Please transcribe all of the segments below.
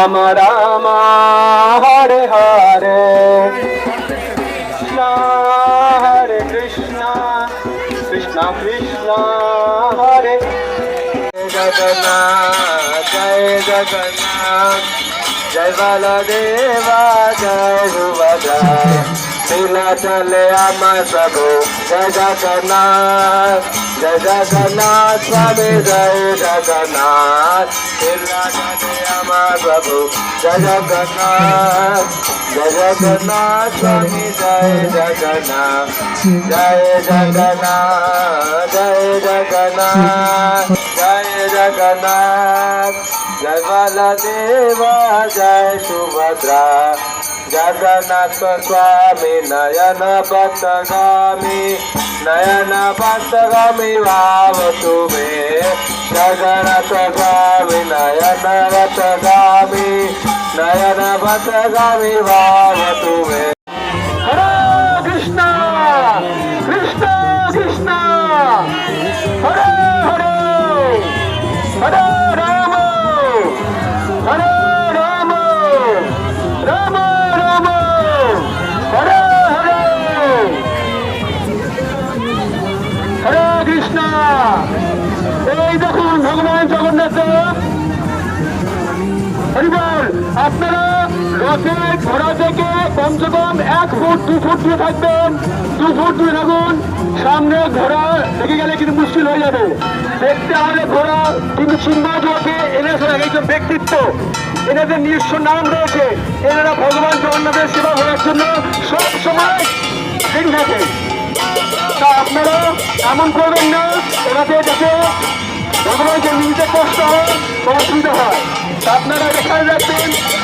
রাম রাম হরে হরে হরে কৃষ্ণ কৃষ্ণ কৃষ্ণ হরে জগন্নাথ জয় জগন্নাথ জয় বলদেবা জয় সুভদ্রা লীলা চলে আমার প্রভু জয় জগন্নাথ জয় জগন্নাথ স্বামী জয় জগন্নাথ লীলা চলে আমার প্রভু জয় জগন্নাথ জয় জগন্নাথ স্বামী জয় জগন্নাথ জয় জগন্নাথ জয় জগন্নাথ জয় জগন্নাথ জয় বলদেবা জয় সুভদ্রা జగన్నాథ స్వామి నయన పతగామి నయన పతగామి వావసుమే జగన్నాథ స్వామి నయన పతగామి నయన పతగామి వావసుమే রথের ঘোড়া থেকে কমসে কম এক ফুট, দু ফুট দূরে থাকবেন। দু ফুট দূরে থাকুন। সামনে ঘোড়া লেগে গেলে কিন্তু মুশকিল হয়ে যাবে। দেখতে হলে ঘোড়া, কিন্তু সিংহকে এনেছেন একজন ব্যক্তিত্ব। এনাদের নিজস্ব নাম রয়েছে। এনারা ভগবান জগন্নাথের সেবা করার জন্য সব সময় থাকে। তা আপনারা এমন করবেন না ওনাদের যাতে ভগবানকে নিজে কষ্ট হয় অসুবিধা হয়। আপনারা এখানে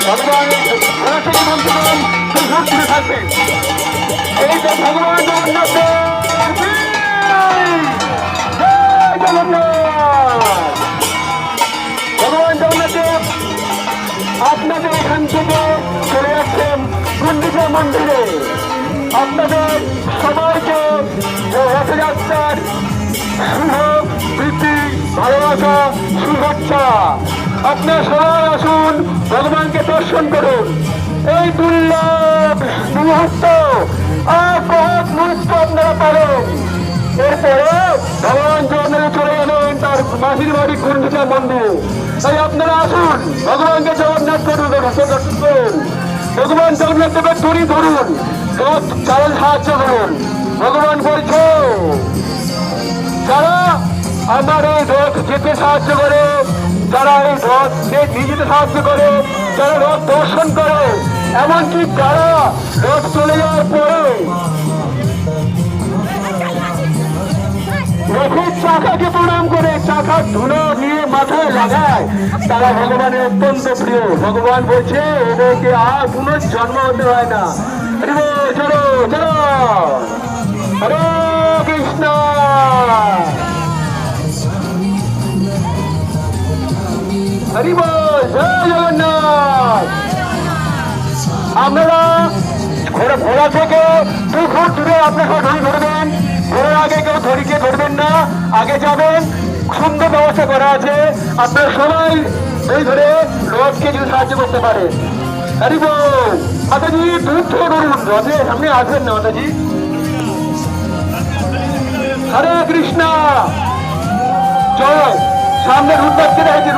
ভগবান এই যে ভগবান জগন্নাথ ভগবান জগন্নাথ আপনাদের এখান থেকে মন্দিরে। আপনাদের সবাইকে রথযাত্রার শুভ প্রীতি, ভালোবাসা, শুভেচ্ছা। আপনার সবাই আসুন, ভগবানকে দর্শন করুন। এই মুহূর্ত মুহূর্ত আপনারা এরপরে ভগবান জগন্নাথ চলে গেলেন তার মাসির বাড়ি মন্দির। তাই আপনারা আসুন, ভগবানকে জগন্নাথ করুন দর্শন ভগবান জগন্নাথ দেবের ধরুন সাহায্য করুন। ভগবান বলছে, যারা আমার এই রথ যেতে সাহায্য করে যারা এই রথ নিয়ে সাহায্য করে, যারা রথ দর্শন করে, এমনকি যারা রথ চলে যাওয়ার পরে রথের চাকাকে প্রণাম করে চাকার ধুলো নিয়ে মাথায় লাগায়। তারা ভগবানের অত্যন্ত প্রিয়। ভগবান বলছে, এদেরকে আর পুনর্জন্ম হতে হয় না। চলো চলো। হরি বল, জয় জগন্নাথ। আপনারা ঘোড়া ঘোড়া থেকে দু ফুট দূরে আপনার ধরি ধরবেন। ঘোড়ার আগে কেউ ধরিকে ধরবেন না, আগে যাবেন। সুন্দর ব্যবস্থা করা আছে। আপনারা সবাই এই ধরে রথকে যদি সাহায্য করতে পারেন। হরি বল, মাতাজি দূর থেকে ধরুন। রথে সামনে আসবেন না, মাতাজি। হরে কৃষ্ণ। জয় সামনে রুটম্যাপ কে দেখেছি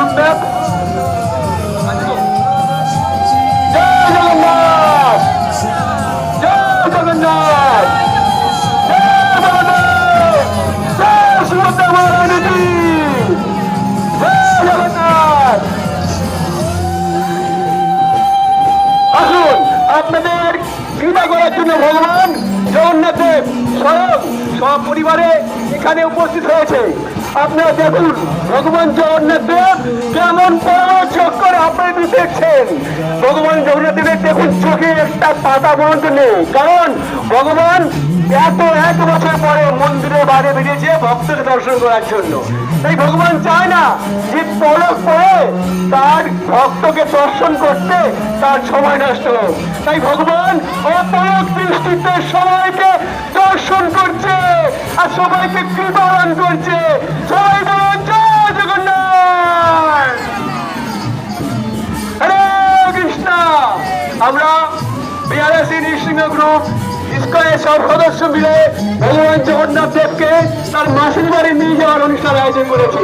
পরিবারে এখানে উপস্থিত হয়েছে। আপনারা দেখুন, ভগবান জগন্নাথ দেব কেমন চক্কর আপনি দেখছেন। ভগবান জগন্নাথ দেবের দেখুন চোখে একটা পাতা পর্যন্ত নেই। কারণ ভগবান এত এক বছর পরে মন্দিরে বাইরে বেরিয়েছে ভক্তকে দর্শন করার জন্য। তাই ভগবান চায় না যে পলক পরে তার ভক্তকে দর্শন করতে তার সময় নষ্ট তাই ভগবান অপলক দৃষ্টিতে সবাইকে দর্শন করছে আর সবাইকে কৃপাদান করছে। সবাই জগন্নাথ! হরে কৃষ্ণ! আমরা বিআরএসি নৃসিংহ গ্রুপ ইস্কনের সব সদস্য মিলে ভগবান জগন্নাথ দেবকে তার মাসির বাড়ি নিয়ে যাওয়ার অনুষ্ঠান আয়োজন করেছি।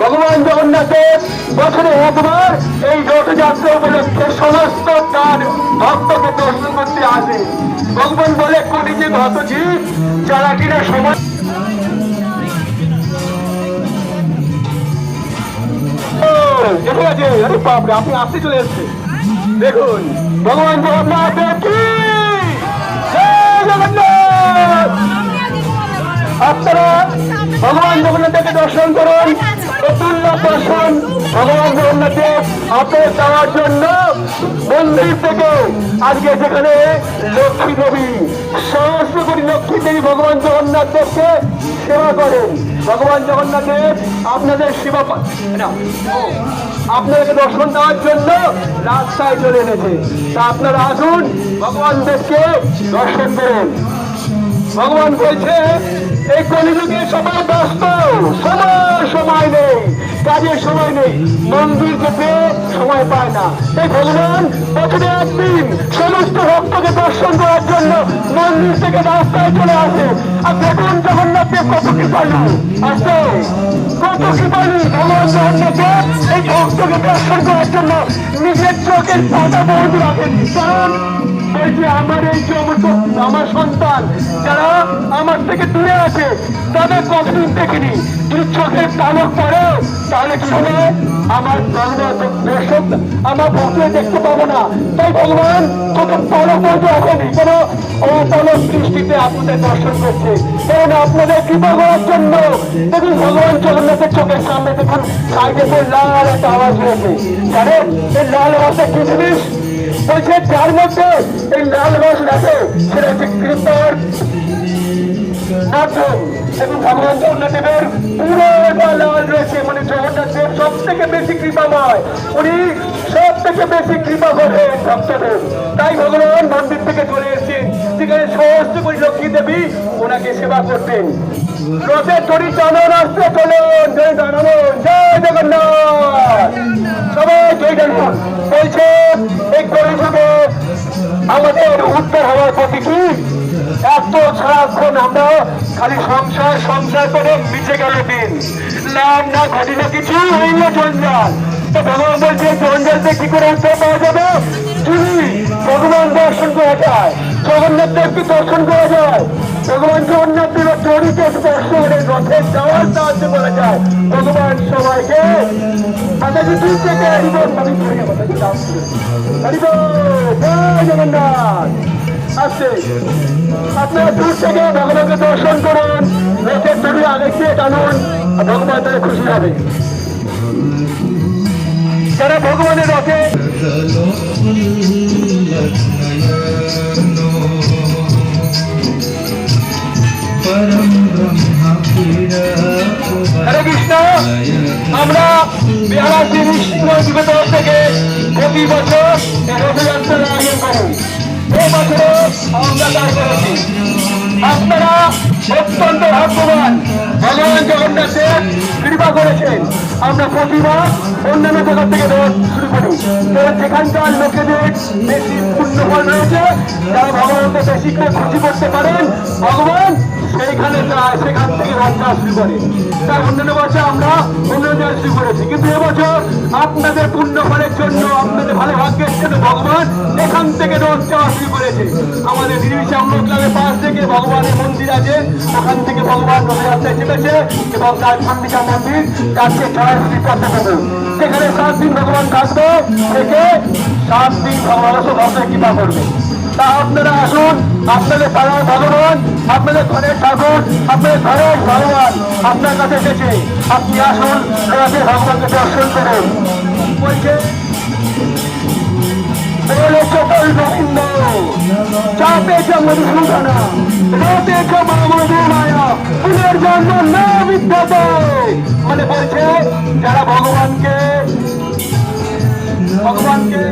ভগবান জগন্নাথ দেব বছরে একবার এই রথযাত্রা উপলক্ষে সমস্ত তার ভক্তকে দর্শন করতে আসে। ভগবান বলে, কোটি যে ভক্ত জীব যারা কিনা বাপরে, আপনি আসতে চলে এসছে দেখুন, ভগবান জগন্নাথ দেব কি আপনারা ভগবান জগন্নাথকে দর্শন করুন। অতুল্য দর্শন ভগবান জগন্নাথকে আপনার যাওয়ার জন্য মন্দির থেকে। আজকে সেখানে লক্ষ্মী দেবী, সহস্র কোটি লক্ষ্মী দেবী ভগবান জগন্নাথ দেবকে সেবা করেন। ভগবান জগন্নাথে আপনাদের সেবা না, আপনাদেরকে দর্শন দেওয়ার জন্য রাস্তায় চলে এনেছে তা আপনারা আসুন ভগবান দেবকে দর্শন করুন। ভগবান বলছে এই কলিযুগে সবাই ব্যস্ত সময় সময় নেই। কাজের সময় নেই। মন্দির যেতে সময় পায় না। এই ভগবান বছরে একদিন সমস্ত ভক্তকে দর্শন করার জন্য মন্দির থেকে রাস্তায় চলে আসে। আর দেখুন জগন্নাথ দেব কত কৃপালু আসে কত কৃপালু ভগবান জগন্নাথ দেব এই ভক্তকে দর্শন করার জন্য নিজের চোখের পাতা বন্ধ রাখেন। কারণ এই যে আমার তো- আমার সন্তান, যারা আমার থেকে দূরে আছে, তাদের কতদিন দেখিনি। যদি চোখের তালক পড়ে, তাহলে কি হবে? আমার দর্শক আমার ভক্তকে দেখতে পাবো না। তাই ভগবান, চোখের তালক পড়তে আসেনি কেন ও দৃষ্টিতে আপনাদের দর্শন করছে। কারণ আপনাদের কৃপা করার জন্য, দেখুন, ভগবান জগন্নাথের চোখের সামনে দেখুন, সাইডে লাল একটা আওয়াজ হয়েছে। জানেন এই লাল আওয়াজটা কি জিনিস? বলছে যার মধ্যে এই লাল রস রাখে সেটা হচ্ছে কৃপর পুরোটা লাল রয়েছে মানে সব থেকে বেশি উনি সব থেকে বেশি কৃপা তাই ভগবান মন্দির থেকে চলে এসেছেন। সেখানে সমস্ত করে লক্ষ্মী দেবী ওনাকে সেবা করতেন। রথের দড়ি টানান আসতে চলুন জয় জয় জগন্নাথ। সবাই জয় জানুন বলছে এই কলিযুগে আমাদের উত্তর হওয়ার প্রতি কি? এত সারাক্ষণ আমরা খালি সংসার সংসার করে মিশে গেল দিন। লাভ না ঘটি না কিছু হইল জঞ্জাল। তো ভগবান বলছে জঞ্জালতে কি করে উত্তর পাওয়া যাবে? যদি ভগবান দর্শন করা যায় জগন্নাথ দেবকে দর্শন করা যায় ভগবান জগন্নাথ দেবের জড়িতে স্পর্শ করে রথের যাওয়ার সাহায্য করা যায়। ভগবান সবাইকে মাতাজি দূর থেকে হরিব। হরিব, জয় জগন্নাথ। আপনারা দূর থেকে ভগবানকে দর্শন করুন, রথের দড়ি আগে গিয়ে টানুন ভগবান তাদের খুশি হবে। যারা ভগবানের রথে পরম কৃষ্ণ, আমরা বিহারা শ্রী নিশ্চিত থেকে প্রতি বছর রথযাত্রার করি আমরা তা করেছি। আপনারা অত্যন্ত ভাগ্যবান। ভগবান জগন্নাথের কৃপা করেছেন। আমরা প্রতিবার অন্যান্য জায়গা থেকে রথ শুরু করি। কারণ সেখানকার লোকেদের বেশি পুণ্যফল রয়েছে যারা ভগবানকে বেশি খুশি করতে পারেন। ভগবান সেইখানে সেখান থেকে রথটা শুরু করে। তার অন্যান্য বছর আমরা অন্য জায়গায় শুরু করেছি। কিন্তু এবছর আপনাদের পুণ্য ফলের জন্য, আপনাদের ভালো ভাগ্যের জন্য ভগবান এখান থেকে রথ যাওয়া শুরু করেছে। আমাদের নির্বিশা ক্লাবের পাশ থেকে ভগবানের মন্দির আছে। ওখান থেকে ভগবান রথযাত্রায় চেপেছে এবং তার খান্ডিকা মন্দির যাচ্ছে ছড়ার শ্রীপদ্ম প্রভু সেখানে সাত দিন ভগবান থাকবে, থেকে সাত দিন ভগবান কৃপা করবে। তা আপনারা আসুন, আপনাদের পাড়ার ভগবান আপনাদের ঘরের ঠাকুর, আপনাদের ঘরের ভগবান আপনার কাছে এসেছে। আপনি আসুন আমাদের ভগবানকে দর্শন করুন। বলছে, বলে সকল গোবিন্দ রাতে মায়া ফুলের জন্ম না মানে বলছে, যারা ভগবানকে ভগবানকে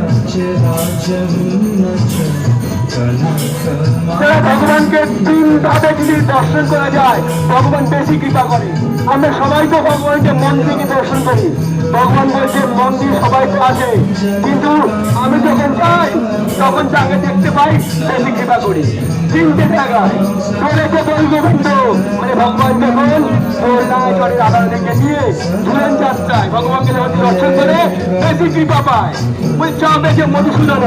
ভগবানকে তিন ভাবে যদি দর্শন করা যায়, ভগবান বেশি কৃপা করে। আমরা সবাই তো ভগবানকে মন থেকে দর্শন করি। ভগবান বলছে মন্দির সবাই তো আছে কিন্তু আমি যখন যাই, তখন তাকে দেখতে পাই, বেশি কৃপা করি। ভগবান রাধা থেকে ঝুলেন যাত্রায়। ভগবানকে দর্শন করে, বেশি কৃপা পায়। ওই চাপে যে মধুসূদন,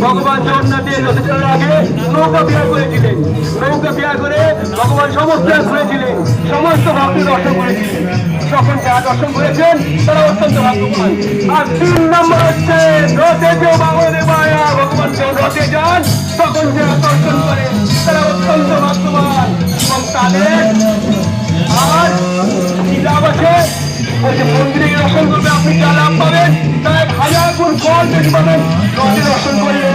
ভগবান জগন্নাথ চলার আগে নৌকা বিহার করেছিলেন। নৌকা বিহার করে ভগবান সমস্ত ঘুরেছিলেন। সমস্ত ভক্তি দর্শন করেছিলেন। যখন যারা দর্শন করেছেন, তারা অত্যন্ত ভাগ্যবান। আর তিন নম্বর হচ্ছে রথে যে বাংলাদেশ মায়া, ভগবান যখন রথে যান, তখন যারা দর্শন করেন তারা অত্যন্ত ভাগ্যবান। এবং তাদের আর কি লাভ আছে? ওই যে মন্দিরে দর্শন করবে, আপনি যা লাভ পাবেন তার হাজার গুণ ফল বেশি পাবেন। রথে দর্শন করলে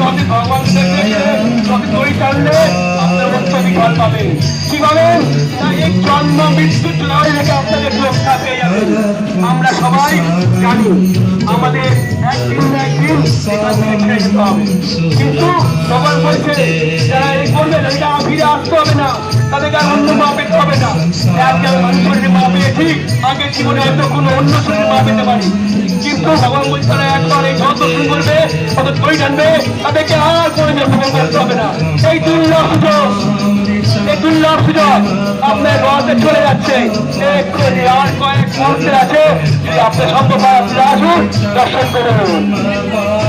রথে ভগবান দেখলে রথে দড়ি টানলে ফল কি পাবেন এই জন্ম মৃত্যু লড়াই থেকে আপনাদের রক্ষা পেয়ে যাবেন আমরা সবাই জানি, আমাদের একদিন না একদিন যেতে হবে কিন্তু ভগবান বলছে, যারা এই করবে এটা ফিরে আসতে হবে না। তাদেরকে আর অন্য মা পেতে হবে না। আজকে আমি শরীরে পেয়েছি আগের জীবনে হয়তো কোনো অন্য শরীরে মা পেতে পারি। কিন্তু ভগবান বলছে, তারা একবার এই জল দর্শন করবে কত দই টানবে তাদেরকে আর কোনো করতে হবে না। এই দুর্লভ দুর্লভ সুযোগ আপনার রথে চলে যাচ্ছে, এক্ষুনি আর কয়েক মুহূর্তে আছে যদি আপনার আসুন, দর্শন করুন